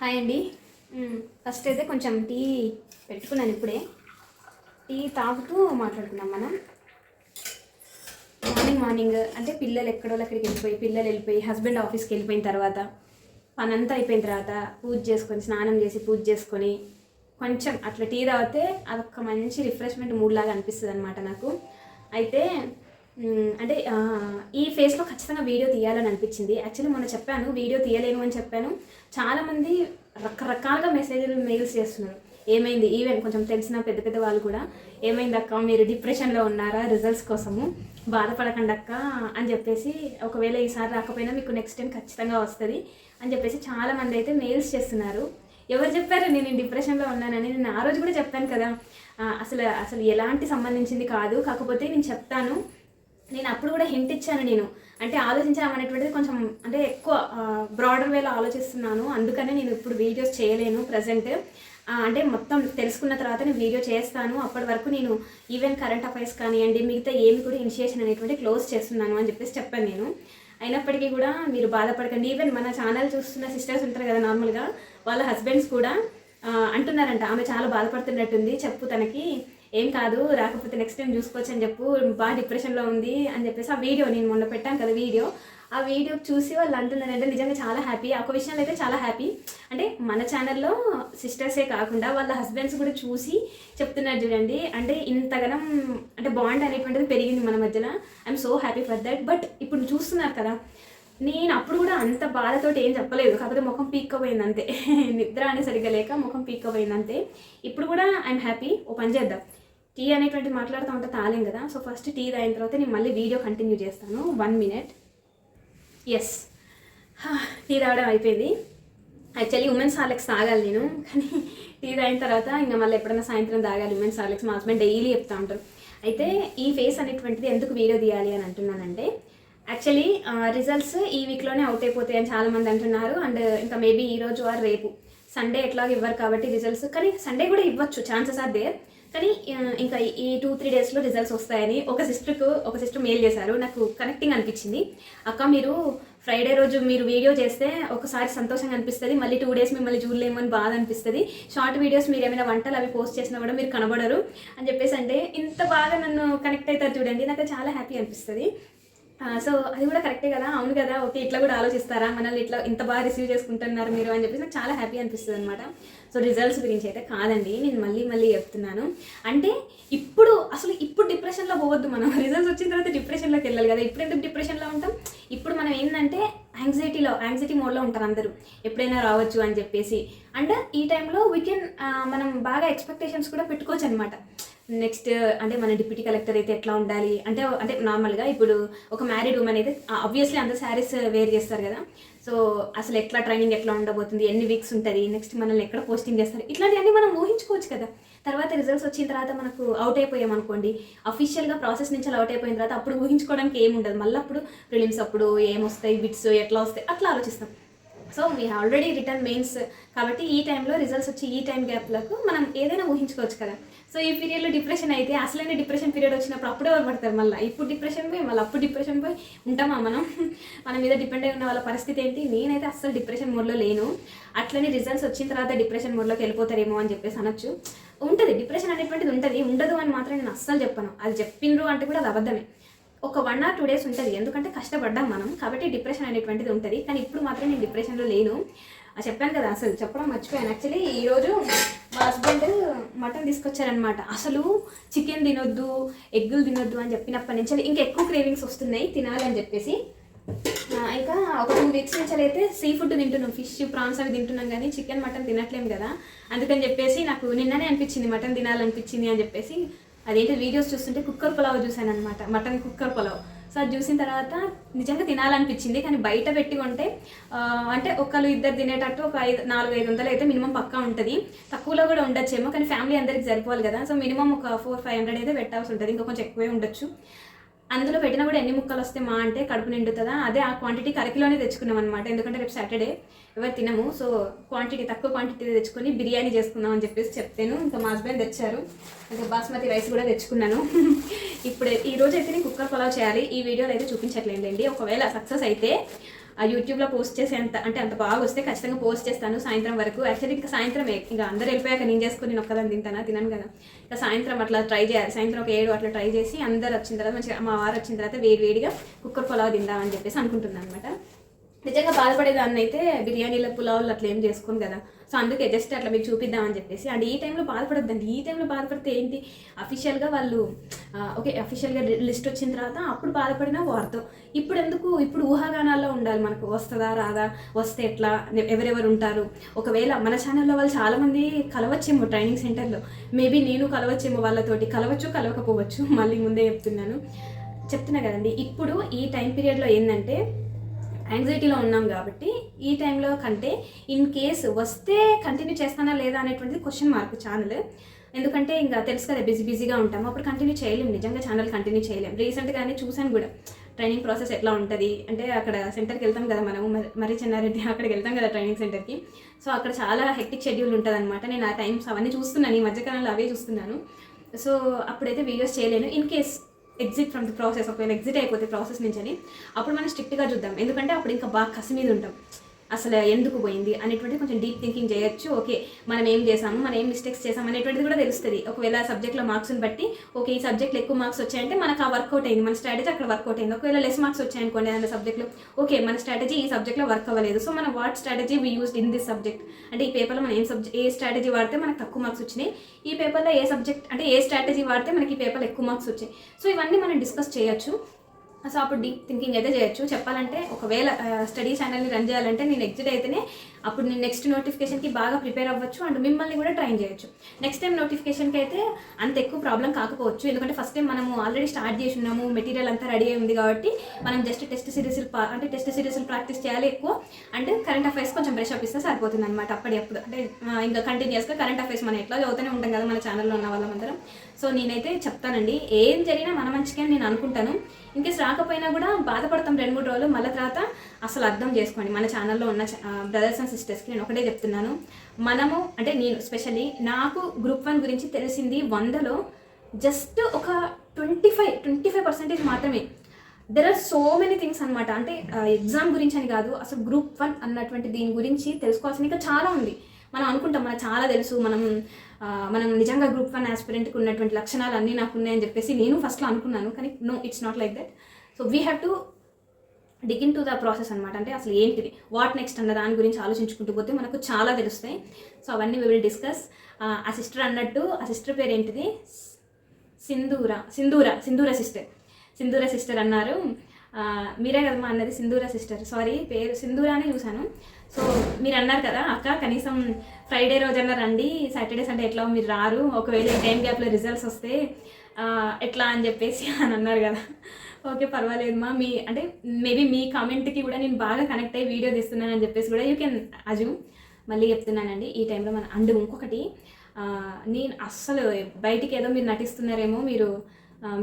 Hi అండి. First అయితే కొంచెం టీ పెట్టుకున్నాను ఇప్పుడే. టీ తాగుతూ మాట్లాడుకున్నాం మనం. మార్నింగ్ మార్నింగ్ అంటే పిల్లలు ఎక్కడో అక్కడికి వెళ్ళిపోయి పిల్లలు వెళ్ళిపోయి హస్బెండ్ ఆఫీస్కి వెళ్ళిపోయిన తర్వాత పనంతా అయిపోయిన తర్వాత పూజ చేసుకొని స్నానం చేసి పూజ చేసుకొని కొంచెం అట్లా టీ తాగితే అదొక మంచి రిఫ్రెష్మెంట్ మూడ్ లాగా అనిపిస్తుంది అనమాట నాకు. అయితే అంటే ఈ ఫేస్లో ఖచ్చితంగా వీడియో తీయాలని అనిపించింది. యాక్చువల్లీ మొన్న చెప్పాను వీడియో తీయలేను అని చెప్పాను. చాలామంది రకరకాలుగా మెసేజ్లు మెయిల్స్ చేస్తున్నారు. ఏమైంది? ఈవెన్ కొంచెం తెలిసిన పెద్ద పెద్ద వాళ్ళు కూడా ఏమైంది అక్క? మీరు డిప్రెషన్లో ఉన్నారా రిజల్ట్స్ కోసము? బాధపడకండి అక్క అని చెప్పేసి ఒకవేళ ఈసారి రాకపోయినా మీకు నెక్స్ట్ టైం ఖచ్చితంగా వస్తుంది అని చెప్పేసి చాలామంది అయితే మెయిల్స్ చేస్తున్నారు. ఎవరు చెప్పారు? నేను డిప్రెషన్లో ఉన్నానని నేను ఆ రోజు కూడా చెప్పాను కదా. అసలు అసలు ఎలాంటి సంబంధించింది కాదు. కాకపోతే నేను చెప్తాను నేను అప్పుడు కూడా హింట్ ఇచ్చాను నేను. అంటే ఆలోచించడం అనేటువంటిది కొంచెం అంటే ఎక్కువ బ్రాడర్ వేలో ఆలోచిస్తున్నాను. అందుకనే నేను ఇప్పుడు వీడియోస్ చేయలేను ప్రజెంట్ అంటే మొత్తం తెలుసుకున్న తర్వాత నేను వీడియో చేస్తాను. అప్పటి వరకు నేను ఈవెన్ కరెంట్ అఫైర్స్ కానివ్వండి మిగతా ఏమి కూడా ఇనిషియేషన్ అనేటువంటి క్లోజ్ చేస్తున్నాను అని చెప్పేసి చెప్పాను నేను. అయినప్పటికీ కూడా మీరు బాధపడకండి. ఈవెన్ మన ఛానల్ చూస్తున్న సిస్టర్స్ ఉంటారు కదా నార్మల్గా వాళ్ళ హస్బెండ్స్ కూడా అంటున్నారంట ఆమె చాలా బాధపడుతున్నట్టుంది చెప్పు తనకి. ఏం కాదు రాకపోతే నెక్స్ట్ టైం చూసుకోవచ్చు అని చెప్పు బాగా డిప్రెషన్లో ఉంది అని చెప్పేసి ఆ వీడియో నేను మొన్న పెట్టాను కదా వీడియో ఆ వీడియో చూసి వాళ్ళు అంటున్నారంటే నిజంగా చాలా హ్యాపీ ఒక విషయంలో అయితే చాలా హ్యాపీ అంటే మన ఛానల్లో సిస్టర్సే కాకుండా వాళ్ళ హస్బెండ్స్ కూడా చూసి చెప్తున్నారు చూడండి. అంటే ఇంతగానం అంటే బాండ్ అనేటువంటిది పెరిగింది మన మధ్యన. I'm so happy for that but ఇప్పుడు చూస్తున్నారు కదా నేను అప్పుడు కూడా అంత బాధతోటి ఏం చెప్పలేదు. కాకపోతే ముఖం పీక్కపోయింది అంతే. నిద్ర అని సరిగ్గా లేక ముఖం పీక్కపోయింది అంతే. ఇప్పుడు కూడా ఐఎమ్ హ్యాపీ ఓ పని చేద్దాం. టీ అనేటువంటిది మాట్లాడుతూ ఉంటే తాలేం కదా? సో ఫస్ట్ టీ తాగిన తర్వాత నేను మళ్ళీ వీడియో కంటిన్యూ చేస్తాను. వన్ మినిట్ ఎస్ టీ తాగడం అయిపోయింది. యాక్చువల్లీ ఉమెన్స్ హార్లెక్స్ తాగాలి నేను. కానీ టీ తాగిన తర్వాత ఇంకా మళ్ళీ ఎప్పుడైనా సాయంత్రం తాగాలి. ఉమెన్స్ హార్లెక్స్ మా హస్బెండ్ డైలీ చెప్తా ఉంటారు. అయితే ఈ ఫేస్ అనేటువంటిది ఎందుకు వీడియో తీయాలి అని అంటున్నానంటే యాక్చువల్లీ రిజల్ట్స్ ఈ వీక్లోనే అవుట్ అయిపోతాయి అని చాలామంది అంటున్నారు. అండ్ ఇంకా మేబీ ఈరోజు రోజు ఆర్ రేపు. సండే ఎట్లాగో ఇవ్వరు కాబట్టి రిజల్ట్స్ కానీ సండే కూడా ఇవ్వచ్చు. ఛాన్సెస్ ఆర్ దేర్ కానీ ఇంకా ఈ టూ త్రీ డేస్లో రిజల్ట్స్ వస్తాయని ఒక సిస్టర్కు ఒక సిస్టర్ మెయిల్ చేశారు. నాకు కనెక్టింగ్ అనిపించింది. అక్క మీరు ఫ్రైడే రోజు మీరు వీడియో చేస్తే ఒకసారి సంతోషంగా అనిపిస్తుంది. మళ్ళీ టూ డేస్ మిమ్మల్ని చూడలేము అని బాధ అనిపిస్తుంది. షార్ట్ వీడియోస్ మీరు ఏమైనా వంటలు అవి పోస్ట్ చేసినా కూడా మీరు కనబడరు. అని చెప్పేసి అంటే ఇంత బాగా నన్ను కనెక్ట్ అవుతారు చూడండి. నాకు చాలా హ్యాపీ అనిపిస్తుంది. సో అది కూడా కరెక్టే కదా? అవును కదా? ఓకే ఇట్లా కూడా ఆలోచిస్తారా? మనల్ని ఇట్లా ఇంత బాగా రిసీవ్ చేసుకుంటున్నారు మీరు అని చెప్పేసి నాకు చాలా హ్యాపీ అనిపిస్తుంది అనమాట సో రిజల్ట్స్ గురించి అయితే కాదండి నేను మళ్ళీ మళ్ళీ చెప్తున్నాను. అంటే ఇప్పుడు అసలు ఇప్పుడు డిప్రెషన్లో పోవద్దు మనం. రిజల్ట్స్ వచ్చిన తర్వాత డిప్రెషన్లోకి వెళ్ళాలి కదా. ఇప్పుడు ఎందుకు డిప్రెషన్లో ఉంటాం? ఇప్పుడు మనం ఏంటంటే యాంగ్జైటీలో యాంగ్జైటీ మోడ్లో ఉంటారు అందరూ. ఎప్పుడైనా రావచ్చు అని చెప్పేసి. అండ్ ఈ టైంలో వీ కెన్ మనం బాగా ఎక్స్పెక్టేషన్స్ కూడా పెట్టుకోవచ్చు అనమాట నెక్స్ట్ అంటే మన డిప్యూటీ కలెక్టర్ అయితే ఎట్లా ఉండాలి? అంటే అంటే నార్మల్గా ఇప్పుడు ఒక మ్యారీడ్ ఉమెన్ అయితే ఆబ్వియస్లీ అందరు శారీస్ వేర్ చేస్తారు కదా. సో అసలు ఎట్లా ట్రైనింగ్ ఎట్లా ఉండబోతుంది? ఎన్ని వీక్స్ ఉంటుంది? నెక్స్ట్ మనల్ని ఎక్కడ పోస్టింగ్ చేస్తారు? ఇట్లాంటివన్నీ మనం ఊహించుకోవచ్చు కదా. తర్వాత రిజల్ట్స్ వచ్చిన తర్వాత మనకు అవుట్ అయిపోయాం అనుకోండి. అఫీషియల్గా ప్రాసెస్ నుంచి అవుట్ అయిపోయిన తర్వాత అప్పుడు ఊహించుకోవడానికి ఏమి ఉండదు. మళ్ళీ అప్పుడు ప్రిలిమ్స్ అప్పుడు ఏమొస్తాయి బిట్స్ ఎట్లా వస్తాయి? అట్లా ఆలోచిస్తాం. So we already written mains కాబట్టి ఈ టైంలో రిజల్ట్స్ వచ్చి ఈ టైం గ్యాప్లకు మనం ఏదైనా ఊహించుకోవచ్చు కదా. సో ఈ పీరియడ్లో డిప్రెషన్ అయితే అసలైన డిప్రెషన్ పీరియడ్ వచ్చినప్పుడు అప్పుడే ఎవరు పడతారు మళ్ళీ. ఇప్పుడు డిప్రెషన్ పోయి మళ్ళీ అప్పుడు డిప్రెషన్ పోయి ఉంటామా మనం? మన మీద డిపెండ్ అయి ఉన్న వాళ్ళ పరిస్థితి ఏంటి? నేనైతే అస్సలు డిప్రెషన్ మోడ్లో లేను. అట్లనే రిజల్ట్స్ వచ్చిన తర్వాత డిప్రెషన్ మోడ్లోకి వెళ్ళిపోతారేమో అని చెప్పేసి అనొచ్చు. ఉంటుంది. డిప్రెషన్ అనేటువంటిది ఉంటుంది. ఉండదు అని మాత్రం నేను అస్సలు చెప్పను. అది చెప్పిండ్రు అంటే కూడా అది అబద్ధమే. ఒక వన్ ఆర్ టూ డేస్ ఉంటుంది. ఎందుకంటే కష్టపడ్డాం మనం. కాబట్టి డిప్రెషన్ అనేటువంటిది ఉంటుంది. కానీ ఇప్పుడు మాత్రం నేను డిప్రెషన్లో లేను. చెప్పాను కదా అసలు చెప్పడం మర్చిపోయాను. యాక్చువల్లీ ఈరోజు మా హస్బెండ్ మటన్ తీసుకొచ్చారనమాట అసలు చికెన్ తినొద్దు ఎగ్గులు తినొద్దు అని చెప్పినప్పటి నుంచి ఇంకా ఎక్కువ క్రేవింగ్స్ వస్తున్నాయి తినాలి అని చెప్పేసి. ఇంకా ఒక టూ వీక్స్ నుంచి అయితే సీ ఫుడ్ తింటున్నాం ఫిష్ ప్రాన్స్ అవి తింటున్నాం కానీ చికెన్ మటన్ తినట్లేం కదా. అందుకని చెప్పేసి నాకు నిన్ననే అనిపించింది మటన్ తినాలనిపించింది అని చెప్పేసి. అదేంటి వీడియోస్ చూస్తుంటే కుక్కర్ పులావ్ చూశాను అనమాట మటన్ కుక్కర్ పులావ్. సో అది చూసిన తర్వాత నిజంగా తినాలనిపించింది కానీ బయట పెట్టి కొంటే అంటే ఒకళ్ళు ఇద్దరు తినేటట్టు ఒక ఐదు నాలుగు ఐదు వందలు అయితే మినిమం పక్కా ఉంటుంది. తక్కువలో కూడా ఉండొచ్చేమో కానీ ఫ్యామిలీ అందరికి సరిపోవాలి కదా. సో మినిమం ఒక ఫోర్ ఫైవ్ హండ్రెడ్ అయితే పెట్టాల్సి ఉంటుంది. ఇంకా కొంచెం ఎక్కువే ఉండొచ్చు. అందులో పెట్టినా కూడా ఎన్ని ముక్కలు వస్తే మా అంటే కడుపు నిండుతుందా? అదే ఆ క్వాంటిటీ అరకిలోనే తెచ్చుకున్నాం అనమాట ఎందుకంటే రేపు సాటర్డే ఎవరు తినము. సో క్వాంటిటీ తక్కువ క్వాంటిటీ తెచ్చుకొని బిర్యానీ చేసుకుందాం అని చెప్పేసి చెప్తాను. ఇంకా మా హస్బెండ్ తెచ్చారు. ఇంకా బాస్మతి రైస్ కూడా తెచ్చుకున్నాను. ఇప్పుడు ఈ రోజు అయితే నేను కుక్కర్ ఫాలో చేయాలి. ఈ వీడియోలో అయితే చూపించట్లేదండి ఒకవేళ సక్సెస్ అయితే ఆ యూట్యూబ్లో పోస్ట్ చేసి ఎంత అంటే అంత బాగా వస్తే ఖచ్చితంగా పోస్ట్ చేస్తాను. సాయంత్రం వరకు యాక్చువల్లీ ఇంకా సాయంత్రమే. ఇంకా అందరు వెళ్ళిపోయాక నేను చేసుకుని నేను ఒక్కదాన్ని తింటానా? తినను కదా. ఇంకా సాయంత్రం అట్లా ట్రై చేయాలి. సాయంత్రం ఒక ఏడు అట్లా ట్రై చేసి అందరు వచ్చిన తర్వాత మంచిగా మా వారు వచ్చిన తర్వాత వేడి వేడిగా కుక్కర్ పులావ్ తిందామని చెప్పేసి అనుకుంటున్నాను అనమాట నిజంగా బాధపడేదాన్ని అయితే బిర్యానీల పులావులు అట్లా ఏం చేసుకోను కదా. సో అందుకే జస్ట్ అట్లా మీకు చూపిద్దామని చెప్పేసి. అండ్ ఈ టైంలో బాధపడద్దండి. ఈ టైంలో బాధపడితే ఏంటి? అఫీషియల్గా వాళ్ళు ఓకే అఫీషియల్గా లిస్ట్ వచ్చిన తర్వాత అప్పుడు బాధపడినా వార్తో. ఇప్పుడు ఎందుకు? ఇప్పుడు ఊహాగానాల్లో ఉండాలి మనకు వస్తుందా రాదా వస్తే ఎట్లా ఎవరెవరు ఉంటారు. ఒకవేళ మన ఛానల్లో వాళ్ళు చాలామంది కలవచ్చేమో ట్రైనింగ్ సెంటర్లో మేబీ నేను కలవచ్చేమో వాళ్ళతోటి. కలవచ్చు కలవకపోవచ్చు మళ్ళీ ముందే చెప్తున్నాను. చెప్తున్నా కదండి ఇప్పుడు ఈ టైం పీరియడ్లో ఏంటంటే యాంగ్జైటీలో ఉన్నాం కాబట్టి ఈ టైంలో కంటే ఇన్ కేస్ వస్తే కంటిన్యూ చేస్తానా లేదా అనేటువంటిది క్వశ్చన్ మార్క్ ఛానల్ ఎందుకంటే ఇంకా తెలుసు కదా బిజీ బిజీగా ఉంటాము. అప్పుడు కంటిన్యూ చేయలేము నిజంగా ఛానల్ కంటిన్యూ చేయలేము రీసెంట్గానే చూశాను కూడా. ట్రైనింగ్ ప్రాసెస్ ఎట్లా ఉంటుంది? అంటే అక్కడ సెంటర్కి వెళ్తాం కదా మనము మరి- మరి చెన్నారెడ్డి అక్కడికి వెళ్తాం కదా ట్రైనింగ్ సెంటర్కి సో అక్కడ చాలా హెక్టిక్ షెడ్యూల్ ఉంటుంది అనమాట నేను ఆ టైమ్స్ అవన్నీ చూస్తున్నాను ఈ మధ్యకాలంలో అవే చూస్తున్నాను. సో అప్పుడైతే వీడియోస్ చేయలేను. In case exit from the process ఒకవేళ ఎగ్జిట్ అయిపోతే ప్రాసెస్ నుంచి అని అప్పుడు మనం స్ట్రిక్ట్గా చూద్దాం. ఎందుకంటే అప్పుడు ఇంకా బాగా కసి మీద ఉంటాం. అసలు ఎందుకు పోయింది అనేటువంటిది కొంచెం డీప్ థింకింగ్ చేయొచ్చు. ఓకే మనం ఏం చేసాము మనం ఏం మిస్టేక్స్ చేసాము అనేటువంటిది కూడా తెలుస్తుంది. ఒకవేళ సబ్జెక్ట్లో మార్క్స్ని బట్టి ఓకే ఈ సబ్జెక్ట్లో ఎక్కువ మార్క్స్ వచ్చాయంటే మనకు ఆ వర్కౌట్ అయింది మన స్ట్రాటజీ అక్కడ వర్కౌట్ అయింది. ఒకవేళ లెస్ మార్క్స్ వచ్చాయనుకోండి అనే సబ్జెక్ట్లో ఓకే మన స్ట్రాటజీ ఈ సబ్జెక్ట్లో వర్క్ అవ్వలేదు. సో మన what strategy we used in this subject అంటే ఈ పేపర్లో మనం ఏం సబ్జెక్ట్ ఏ స్ట్రాటజీ వాడితే మనకు తక్కువ మార్క్స్ వచ్చినాయి. ఈ పేపర్లో ఏ సబ్జెక్ట్ అంటే ఏ స్ట్రాటజీ వాడితే మనకి ఈ పేపర్లో ఎక్కువ మార్క్స్ వచ్చాయి. సో ఇవన్నీ మనం డిస్కస్ చేయొచ్చు. సో అప్పుడు డీప్ థింకింగ్ అయితే చేయొచ్చు. చెప్పాలంటే ఒకవేళ స్టడీ ఛానల్ని రన్ చేయాలంటే నేను ఎగ్జిట్ అయితేనే అప్పుడు నేను నెక్స్ట్ నోటిఫికేషన్కి బాగా ప్రిపేర్ అవ్వచ్చు అండ్ మిమ్మల్ని కూడా ట్రైన్ చేయొచ్చు. నెక్స్ట్ టైం నోటిఫికేషన్కి అయితే అంత ఎక్కువ ప్రాబ్లం కాకపోవచ్చు. ఎందుకంటే ఫస్ట్ టైం మనము ఆల్రెడీ స్టార్ట్ చేసి ఉన్నాము మెటీరియల్ అంతా రెడీ అయ్యింది ఉంది కాబట్టి మనం జస్ట్ టెస్ట్ సిరీస్లు అంటే టెస్ట్ సిరీస్లు ప్రాక్టీస్ చేయాలి ఎక్కువ. అండ్ కరెంట్ అఫైర్స్ కొంచెం బ్రష్ అప్ ఇస్తే సరిపోతుంది అనమాట అప్పటి అప్పుడు. అంటే ఇంకా కంటిన్యూస్గా కరెంట్ అఫైర్స్ మనం ఎట్లా చదువుతూనే ఉంటాం కదా మన ఛానల్లో ఉన్న వాళ్ళందరం సో నేనైతే చెప్తానండి ఏం జరిగినా మన మంచిగా నేను అనుకుంటాను. ఇన్కేస్ రాకపోయినా కూడా బాధపడతాం రెండు మూడు రోజులు మళ్ళీ తర్వాత అసలు అర్థం చేసుకోండి. మన ఛానల్లో ఉన్న బ్రదర్స్ అండ్ సిస్టర్స్కి నేను ఒకటే చెప్తున్నాను. మనము అంటే నేను స్పెషల్లీ నాకు గ్రూప్ వన్ గురించి తెలిసింది వందలో జస్ట్ ఒక twenty five twenty five percentage మాత్రమే. There are so many things అనమాట అంటే ఎగ్జామ్ గురించి అని కాదు అసలు గ్రూప్ వన్ అన్నటువంటి దీని గురించి తెలుసుకోవాల్సిన ఇంకా చాలా ఉంది. మనం అనుకుంటాం మనకు చాలా తెలుసు మనం మనం నిజంగా గ్రూప్ వన్ ఆస్పిరెంట్కి ఉన్నటువంటి లక్షణాలు అన్నీ నాకు ఉన్నాయని చెప్పేసి నేను ఫస్ట్లో అనుకున్నాను. కానీ no it's not like that so we have to dig in to the process అనమాట అంటే అసలు ఏంటిది? వాట్ నెక్స్ట్ అన్న దాని గురించి ఆలోచించుకుంటూ పోతే మనకు చాలా తెలుస్తాయి. సో అవన్నీ వి విల్ డిస్కస్ ఆ సిస్టర్ అన్నట్టు ఆ సిస్టర్ పేరు ఏంటిది? సింధూర సింధూర సింధూర సిస్టర్ సింధూర సిస్టర్ అన్నారు. మీరే కదమ్మా అన్నది సింధూర సిస్టర్. సారీ పేరు సింధూర అని చూశాను. సో మీరు అన్నారు కదా అక్క కనీసం ఫ్రైడే రోజన్నా రండి సాటర్డే సండే ఎట్లా మీరు రారు ఒకవేళ టైం గ్యాప్లో రిజల్ట్స్ వస్తే ఎట్లా అని చెప్పేసి అని అన్నారు కదా. ఓకే పర్వాలేదు మా మీ అంటే మేబీ మీ కామెంట్కి కూడా నేను బాగా కనెక్ట్ అయ్యి వీడియో తీస్తున్నాను అని చెప్పేసి కూడా యూ కెన్ అజ్యూమ్ మళ్ళీ చెప్తున్నానండి. ఈ టైంలో మన అండ్ ఇంకొకటి నేను అస్సలు బయటికి ఏదో మీరు నటిస్తున్నారేమో మీరు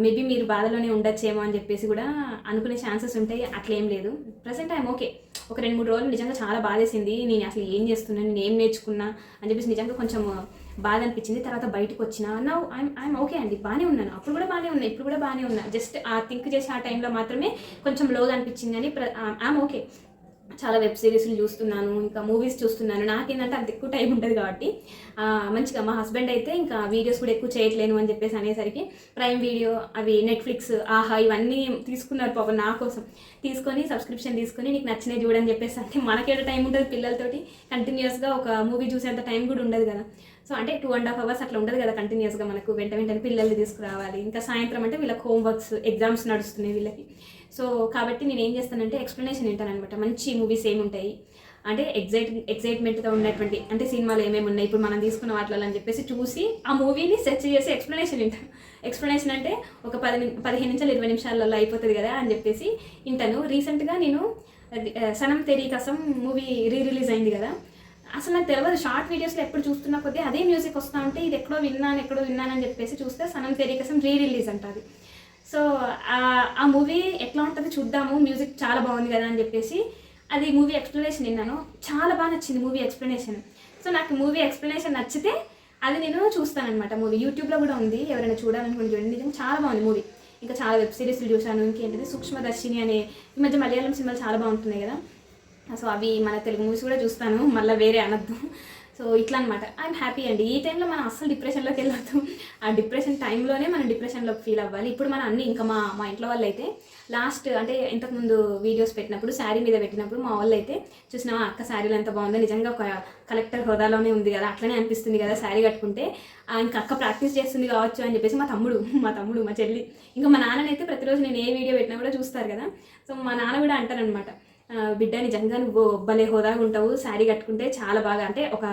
మేబీ మీరు బాధలోనే ఉండొచ్చేమో అని చెప్పేసి కూడా అనుకునే ఛాన్సెస్ ఉంటాయి అట్లేం లేదు. ప్రజెంట్ ఐఎమ్ ఓకే ఒక రెండు మూడు రోజులు నిజంగా చాలా బాధేసింది. నేను అసలు ఏం చేస్తున్నాను నేను ఏం నేర్చుకున్నా అని చెప్పేసి నిజంగా కొంచెం బాధ అనిపించింది. తర్వాత బయటకు వచ్చిన నా ఐఎమ్ ఐఎమ్ ఓకే అండి. బాగానే ఉన్నాను. అప్పుడు కూడా బాగానే ఉన్నా ఇప్పుడు కూడా బాగానే ఉన్నా. జస్ట్ ఆ థింక్ చేసే ఆ టైంలో మాత్రమే కొంచెం లోగా అనిపించింది అని ఐఎమ్ ఓకే చాలా వెబ్ సిరీస్లు చూస్తున్నాను ఇంకా మూవీస్ చూస్తున్నాను. నాకేంటంటే అంత ఎక్కువ టైం ఉంటుంది కాబట్టి మంచిగా మా హస్బెండ్ అయితే ఇంకా వీడియోస్ కూడా ఎక్కువ చేయట్లేను అని చెప్పేసి అనేసరికి ప్రైమ్ వీడియో అవి నెట్ఫ్లిక్స్ ఆహా ఇవన్నీ తీసుకున్నారు పాపం నా కోసం. తీసుకొని సబ్స్క్రిప్షన్ తీసుకొని నీకు నచ్చినవి చూడని చెప్పేసి అంటే మనకేదో టైం ఉంటుంది పిల్లలతోటి కంటిన్యూస్గా ఒక మూవీ చూసేంత టైం కూడా ఉండదు కదా. సో అంటే టూ అండ్ హాఫ్ అవర్స్ అట్లా ఉండదు కదా కంటిన్యూస్గా మనకు వెంట వెంటనే పిల్లల్ని తీసుకురావాలి. ఇంకా సాయంత్రం అంటే వీళ్ళకి హోంవర్క్స్ ఎగ్జామ్స్ నడుస్తున్నాయి వీళ్ళకి. సో కాబట్టి నేను ఏం చేస్తానంటే ఎక్స్ప్లెనేషన్ వింటాను అనమాట మంచి మూవీస్ ఏముంటాయి? అంటే ఎగ్జైట్ ఎక్సైట్మెంట్తో ఉన్నటువంటి అంటే సినిమాలు ఏమేమి ఉన్నాయి? ఇప్పుడు మనం తీసుకున్న వాటిలో అని చెప్పేసి చూసి ఆ మూవీని సెర్చ్ చేసి ఎక్స్ప్లెనేషన్ వింటాను ఎక్స్ప్లెనేషన్ అంటే ఒక పది పదిహేను నుంచి ఇరవై నిమిషాలలో అయిపోతుంది కదా అని చెప్పేసి వింటాను. రీసెంట్గా నేను సనం తెరీ కసం మూవీ రీ రిలీజ్ అయింది కదా. అసలు నాకు తెలియదు షార్ట్ వీడియోస్లో ఎప్పుడు చూస్తున్నా కొద్దీ అదే మ్యూజిక్ వస్తూ ఉంటే ఇది ఎక్కడో విన్నాను ఎక్కడో విన్నాను అని చెప్పేసి చూస్తే సనం తెరీ కసం రీ రిలీజ్ అంటుంది సో ఆ- మూవీ ఎట్లా ఉంటుంది చూద్దాము. మ్యూజిక్ చాలా బాగుంది కదా అని చెప్పేసి అది మూవీ ఎక్స్ప్లెనేషన్ విన్నాను. చాలా బాగా నచ్చింది మూవీ ఎక్స్ప్లెనేషన్. సో నాకు మూవీ ఎక్స్ప్లెనేషన్ నచ్చితే అది నేను చూస్తానన్నమాట మూవీ. యూట్యూబ్లో కూడా ఉంది. ఎవరైనా చూడాలనుకుంటే చూడండి. నిజంగా చాలా బాగుంది మూవీ. ఇంకా చాలా వెబ్ సిరీస్లు చూశాను. ఇంకేంటిది? సూక్ష్మదర్శిని అనే ఈ మధ్య మలయాళం సినిమాలు చాలా బాగుంటున్నాయి కదా. సో అవి మన తెలుగు మూవీస్ కూడా చూస్తాను. మళ్ళీ వేరే అనద్దు. సో ఇట్లా అనమాట ఐఎమ్ హ్యాపీ అండి. ఈ టైంలో మనం అస్సలు డిప్రెషన్లోకి వెళ్ళొద్దు. ఆ డిప్రెషన్ టైంలోనే మనం డిప్రెషన్లోకి ఫీల్ అవ్వాలి. ఇప్పుడు మనం అన్ని ఇంకా మా మా ఇంట్లో వాళ్ళు అయితే లాస్ట్ అంటే ఇంతకుముందు వీడియోస్ పెట్టినప్పుడు శారీ మీద పెట్టినప్పుడు మా వాళ్ళు అయితే చూసినా అక్క శారీలు ఎంత బాగుందో. నిజంగా ఒక కలెక్టర్ హోదాలోనే ఉంది కదా. అట్లనే అనిపిస్తుంది కదా శారీ కట్టుకుంటే. ఆ, ఇంకా అక్క ప్రాక్టీస్ చేస్తుంది కావచ్చు అని చెప్పేసి మా తమ్ముడు మా తమ్ముడు మా చెల్లి. ఇంకా మా నాన్ననైతే ప్రతిరోజు నేను ఏ వీడియో పెట్టినా కూడా చూస్తారు కదా. సో మా నాన్న కూడా అంటారనమాట బిడ్డ నిజంగా నువ్వు భలే హోదాగా ఉంటావు. శారీ కట్టుకుంటే చాలా బాగా అంటే ఒక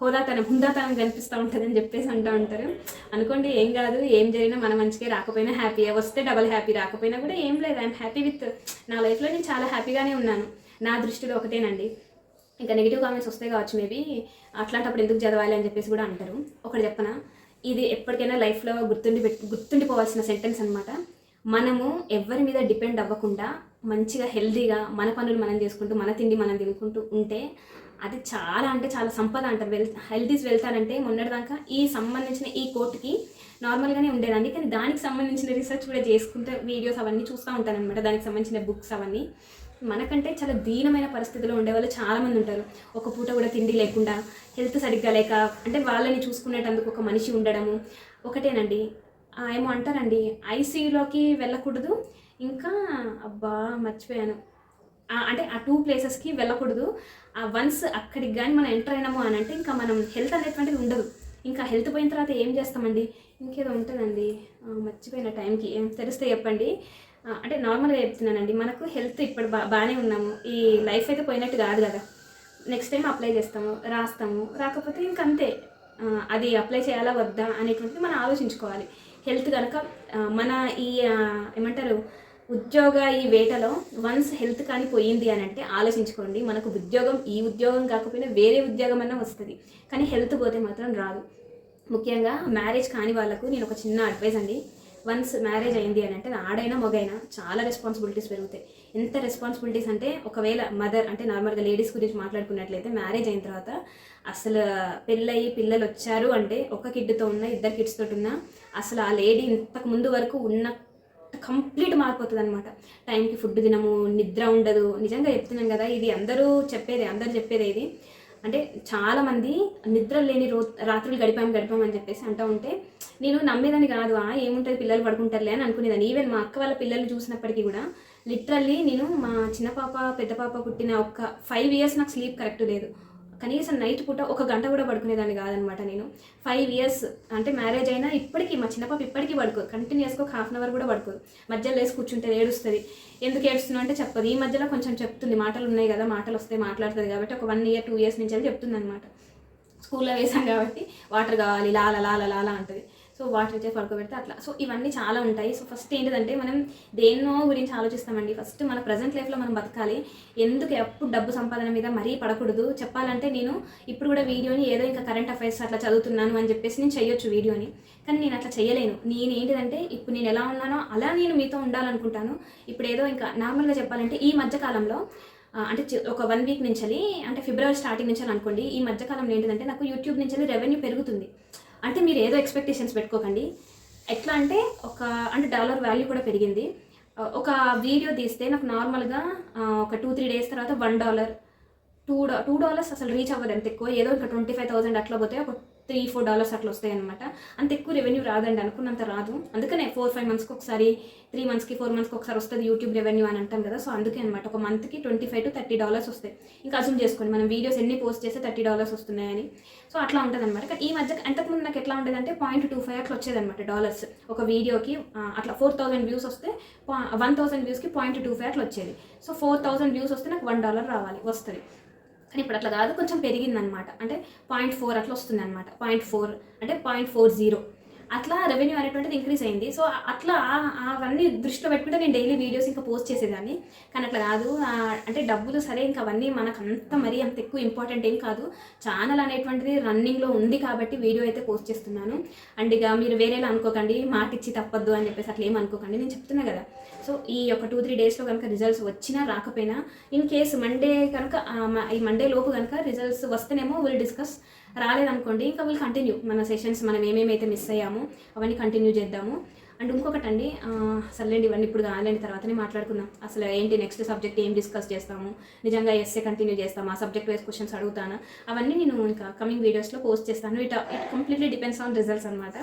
హోదాతనం హుందాతనం కనిపిస్తూ ఉంటుంది అని చెప్పేసి అంటూ ఉంటారు. అనుకోండి ఏం కాదు ఏం జరిగినా మన మంచిగా రాకపోయినా హ్యాపీ వస్తే డబల్ హ్యాపీ రాకపోయినా కూడా ఏం లేదు. ఐఎమ్ హ్యాపీ విత్ నా లైఫ్లో నేను చాలా హ్యాపీగానే ఉన్నాను. నా దృష్టిలో ఒకటేనండి. ఇంకా నెగిటివ్ కామెంట్స్ వస్తే కావచ్చు మేబీ అట్లాంటప్పుడు ఎందుకు చదవాలి అని చెప్పేసి కూడా అంటారు. ఒకటి చెప్పనా ఇది ఎప్పటికైనా లైఫ్లో గుర్తుండి పెట్టు గుర్తుండిపోవాల్సిన సెంటెన్స్ అనమాట మనము ఎవరి మీద డిపెండ్ అవ్వకుండా మంచిగా హెల్దీగా మన పనులు మనం చేసుకుంటూ మన తిండి మనం తినుకుంటూ ఉంటే అది చాలా అంటే చాలా సంపద అంటారు. వెల్ హెల్తీస్ వెళ్తారంటే మొన్నటిదాకా ఈ సంబంధించిన ఈ కోర్టుకి నార్మల్గానే ఉండేదండి. కానీ దానికి సంబంధించిన రీసెర్చ్ కూడా చేసుకుంటే వీడియోస్ అవన్నీ చూస్తూ ఉంటాను అనమాట దానికి సంబంధించిన బుక్స్ అవన్నీ. మనకంటే చాలా దీనమైన పరిస్థితిలో ఉండేవాళ్ళు చాలామంది ఉంటారు. ఒక పూట కూడా తిండి లేకుండా హెల్త్ సరిగ్గా లేక అంటే వాళ్ళని చూసుకునేటందుకు ఒక మనిషి ఉండడము ఒకటేనండి. ఏమో అంటారండి. ఐసీయూలోకి వెళ్ళకూడదు. ఇంకా అబ్బా మర్చిపోయాను. అంటే ఆ టూ ప్లేసెస్కి వెళ్ళకూడదు. ఆ వన్స్ అక్కడికి కానీ మనం ఎంటర్ అయినాము అని అంటే ఇంకా మనం హెల్త్ అనేటువంటిది ఉండదు. ఇంకా హెల్త్ పోయిన తర్వాత ఏం చేస్తామండి? ఇంకేదో ఉంటుందండి. మర్చిపోయిన టైంకి ఏం తెలిస్తే చెప్పండి. అంటే నార్మల్గా చెప్తున్నానండి. మనకు హెల్త్ ఇప్పుడు బా బాగానే ఉన్నాము. ఈ లైఫ్ అయితే పోయినట్టు కాదు కదా. నెక్స్ట్ టైం అప్లై చేస్తాము రాస్తాము. రాకపోతే ఇంక అంతే. అది అప్లై చేయాలా వద్దా అనేటువంటిది మనం ఆలోచించుకోవాలి. హెల్త్ కనుక మన ఈ ఏమంటారు ఉద్యోగ ఈ వేటలో వన్స్ హెల్త్ కానీ పోయింది అని అంటే ఆలోచించుకోండి. మనకు ఉద్యోగం ఈ ఉద్యోగం కాకపోయినా వేరే ఉద్యోగం అన్నా వస్తుంది. కానీ హెల్త్ పోతే మాత్రం రాదు. ముఖ్యంగా మ్యారేజ్ కాని వాళ్ళకు నేను ఒక చిన్న అడ్వైస్ అండి. వన్స్ మ్యారేజ్ అయింది అని అంటే ఆడైనా మొగైనా చాలా రెస్పాన్సిబిలిటీస్ పెరుగుతాయి. ఎంత రెస్పాన్సిబిలిటీస్ అంటే ఒకవేళ మదర్ అంటే నార్మల్గా లేడీస్ గురించి మాట్లాడుకున్నట్లయితే మ్యారేజ్ అయిన తర్వాత అసలు పెళ్ళయి పిల్లలు వచ్చారు అంటే ఒక కిడ్తో ఉన్న ఇద్దరు కిడ్స్ తోటి ఉన్న అసలు ఆ లేడీ ఇంతకు ముందు వరకు ఉన్న కంప్లీట్ మారిపోతుంది అనమాట టైంకి ఫుడ్ తినము నిద్ర ఉండదు. నిజంగా చెప్తున్నాను కదా ఇది అందరూ చెప్పేదే అందరూ చెప్పేదే ఇది. అంటే చాలామంది నిద్ర లేని రో రాత్రులు గడిపాం గడిపాం అని చెప్పేసి అంటూ ఉంటే నేను నమ్మేదాన్ని కాదు ఆ ఏముంటుంది పిల్లలు పడుకుంటారులే అని అనుకునేదాన్ని. ఈవెన్ మా అక్క వాళ్ళ పిల్లలు చూసినప్పటికీ కూడా లిటరల్లీ నేను మా చిన్న పాప పెద్ద పాప పుట్టిన ఒక ఫైవ్ ఇయర్స్ నాకు స్లీప్ కరెక్ట్ లేదు. కనీసం నైట్ పూట ఒక గంట కూడా పడుకునేదాన్ని కాదనమాట నేను. ఫైవ్ ఇయర్స్ అంటే మ్యారేజ్ అయినా ఇప్పటికీ మా చిన్న పాప ఇప్పటికీ పడుకోదు. కంటిన్యూస్గా ఒక హాఫ్ అన్ అవర్ కూడా పడుకోదు. మధ్యలో లేసి కూర్చుంటే ఏడుస్తుంది. ఎందుకు ఏడుస్తున్నావు అంటే చెప్పదు. ఈ మధ్యలో కొంచెం చెప్తుంది. మాటలు ఉన్నాయి కదా మాటలు వస్తే మాట్లాడుతుంది కాబట్టి ఒక వన్ ఇయర్ టూ ఇయర్స్ నుంచి అని చెప్తుంది అనమాట స్కూల్లో వేసాం కాబట్టి వాటర్ కావాలి లాల లాల లాల అంటుంది. సో వాటర్ అయితే పడుకోబెడితే అట్లా. సో ఇవన్నీ చాలా ఉంటాయి. సో ఫస్ట్ ఏంటిదంటే మనం దేన్నో గురించి ఆలోచిస్తామండి. ఫస్ట్ మన ప్రజెంట్ లైఫ్లో మనం బతకాలి. ఎందుకు ఎప్పుడు డబ్బు సంపాదన మీద మరీ పడకూడదు? చెప్పాలంటే నేను ఇప్పుడు కూడా వీడియోని ఏదో ఇంకా కరెంట్ అఫైర్స్ అట్లా చదువుతున్నాను అని చెప్పేసి నేను చేయొచ్చు వీడియోని. కానీ నేను అట్లా చేయలేను నేను ఏంటిదంటే ఇప్పుడు నేను ఎలా ఉన్నానో అలా నేను మీతో ఉండాలనుకుంటాను. ఇప్పుడు ఏదో ఇంకా నార్మల్గా చెప్పాలంటే ఈ మధ్యకాలంలో అంటే ఒక వన్ వీక్ నుంచి అంటే ఫిబ్రవరి స్టార్టింగ్ నుంచి అనుకోండి ఈ మధ్యకాలంలో ఏంటంటే నాకు యూట్యూబ్ నుంచి రెవెన్యూ పెరుగుతుంది. అంటే మీరు ఏదో ఎక్స్పెక్టేషన్స్ పెట్టుకోకండి. ఎట్లా అంటే ఒక అంటే డాలర్ వాల్యూ కూడా పెరిగింది. ఒక వీడియో తీస్తే నాకు నార్మల్గా ఒక టూ త్రీ డేస్ తర్వాత వన్ డాలర్ టూ డా టూ డాలర్స్ అసలు రీచ్ అవ్వదు అంత ఎక్కువ. ఏదో ఇంకా ట్వంటీ ఫైవ్ థౌసండ్ అట్లా పోతే ఒక త్రీ ఫోర్ డాలర్స్ అట్లా వస్తాయి అనమాట అంత ఎక్కువ రెవెన్యూ రాదండి అనుకున్నంత రాదు. అందుకనే ఫోర్ ఫైవ్ మంత్స్కి ఒకసారి త్రీ మంత్స్కి ఫోర్ మంత్స్కి ఒకసారి వస్తుంది యూట్యూబ్ రెవెన్యూ అని అంటాం కదా సో అందుకే అనమాట ఒక మంత్కి twenty five to thirty dollars వస్తాయి. ఇంకా అసలు చేసుకోండి మనం వీడియోస్ ఎన్ని పోస్ట్ చేస్తే థర్టీ డాలర్స్ వస్తున్నాయని. సో అట్లా ఉంటుంది అనమాట కానీ ఈ మధ్య అంతకుముందు నాకు ఎట్లా ఉండేదంటే పాయింట్ టూ ఫైవ్ అట్లా వచ్చేదన్నమాట డాలర్స్. ఒక వీడియోకి అట్లా ఫోర్ థౌసండ్ వ్యూస్ వస్తే వన్ థౌసండ్ వ్యూస్కి పాయింట్ టూ ఫైవ్ అట్లా వచ్చేది. సో ఫోర్ థౌసండ్ వ్యూస్ వస్తే నాకు వన్ డాలర్ రావాలి వస్తుంది. కానీ ఇప్పుడు అట్లా కాదు కొంచెం పెరిగిందనమాట. అంటే పాయింట్ ఫోర్ అట్లా వస్తుంది అనమాట పాయింట్ ఫోర్ అంటే పాయింట్ ఫోర్ జీరో. అట్లా రెవెన్యూ అనేటువంటిది ఇంక్రీజ్ అయింది. సో అట్లా అవన్నీ దృష్టిలో పెట్టుకుంటే నేను డైలీ వీడియోస్ ఇంకా పోస్ట్ చేసేదాన్ని. కానీ అట్లా కాదు. అంటే డబ్బులు సరే ఇంకా అవన్నీ మనకు అంత మరీ అంత ఎక్కువ ఇంపార్టెంట్ ఏం కాదు. ఛానల్ అనేటువంటిది రన్నింగ్లో ఉంది కాబట్టి వీడియో అయితే పోస్ట్ చేస్తున్నాను. అండ్ ఇక మీరు వేరేలా అనుకోకండి మాట ఇచ్చి తప్పద్దు అని చెప్పేసి అట్లా ఏం అనుకోకండి. నేను చెప్తున్నా కదా. సో ఈ ఒక టూ త్రీ డేస్లో కనుక రిజల్ట్స్ వచ్చినా రాకపోయినా ఇన్ కేస్ మండే కనుక ఈ మండే లోపు కనుక రిజల్ట్స్ వస్తేనేమో విల్ డిస్కస్ రాలేదనుకోండి ఇంకా విల్ కంటిన్యూ మన సెషన్స్ మనం ఏమేమైతే మిస్ అయ్యామో అవన్నీ కంటిన్యూ చేద్దాము. అండ్ ఇంకొకటి అండి సర్లేండి ఇవన్నీ ఇప్పుడు కాలేండి తర్వాతనే మాట్లాడుకుందాం. అసలు ఏంటి నెక్స్ట్ సబ్జెక్ట్ ఏం డిస్కస్ చేస్తాము? నిజంగా ఎస్ఏ కంటిన్యూ చేస్తాము? ఆ సబ్జెక్ట్ వైజ్ క్వశ్చన్స్ అడుగుతాను? అవన్నీ నేను ఇంకా కమింగ్ వీడియోస్లో పోస్ట్ చేస్తాను. It it completely depends on results అనమాట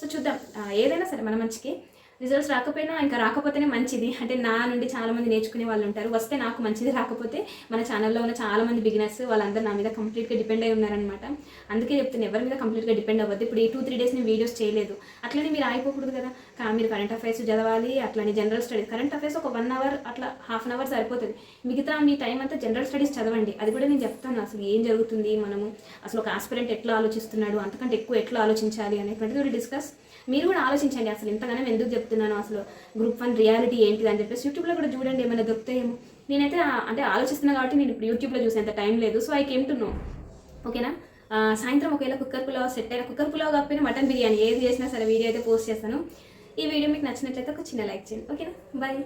సో చూద్దాం ఏదైనా సరే మన మంచికి రిజల్ట్స్ రాకపోయినా ఇంకా రాకపోతేనే మంచిది. అంటే నా నుండి చాలామంది నేర్చుకునే వాళ్ళు ఉంటారు. వస్తే నాకు మంచిది రాకపోతే మన ఛానల్లో ఉన్న చాలామంది బిగినర్స్ వాళ్ళందరూ నా మీద కంప్లీట్గా డిపెండ్ అయి ఉన్నారనమాట అందుకే చెప్తున్నా ఎవరి మీద కంప్లీట్గా డిపెండ్ అవ్వద్దు. ఇప్పుడు ఈ టూ త్రీ డేస్ నేను వీడియోస్ చేయలేదు. అట్లనే మీరు ఆగిపోకూడదు కదా. కా- మీరు కరెంట్ అఫైర్స్ చదవాలి అట్లనే జనరల్ స్టడీస్ కరెంట్ అఫైర్స్ ఒక వన్ అవర్ అట్లా హాఫ్ అన్ అవర్ సరిపోతుంది. మిగతా మీ టైం అంతా జనరల్ స్టడీస్ చదవండి. అది కూడా నేను చెప్తాను. అసలు ఏం జరుగుతుంది మనము? అసలు ఒక ఆస్పిరెంట్ ఎట్లా ఆలోచిస్తున్నాడు? అంతకంటే ఎక్కువ ఎట్లా ఆలోచించాలి? అనేటువంటిది డిస్కస్ మీరు కూడా ఆలోచించండి అసలు ఇంతగానో ఎందుకు చెప్తున్నాను అసలు గ్రూప్ వన్ రియాలిటీ ఏంటిది అని చెప్పేసి యూట్యూబ్లో కూడా చూడండి ఏమైనా దొరుకుతాయేమో. నేనైతే అంటే ఆలోచిస్తున్నా కాబట్టి నేను ఇప్పుడు యూట్యూబ్లో చూసేంత టైం లేదు. So I came to know? ఓకేనా సాయంత్రం ఒకవేళ కుక్కర్ పులావ్ సెట్ అయినా కుక్కర్ పులావ్ కాకపోయినా మటన్ బిర్యానీ ఏది చేసినా సరే వీడియో అయితే పోస్ట్ చేస్తాను. ఈ వీడియో మీకు నచ్చినట్లయితే ఒక చిన్న లైక్ చేయండి. ఓకేనా బాయ్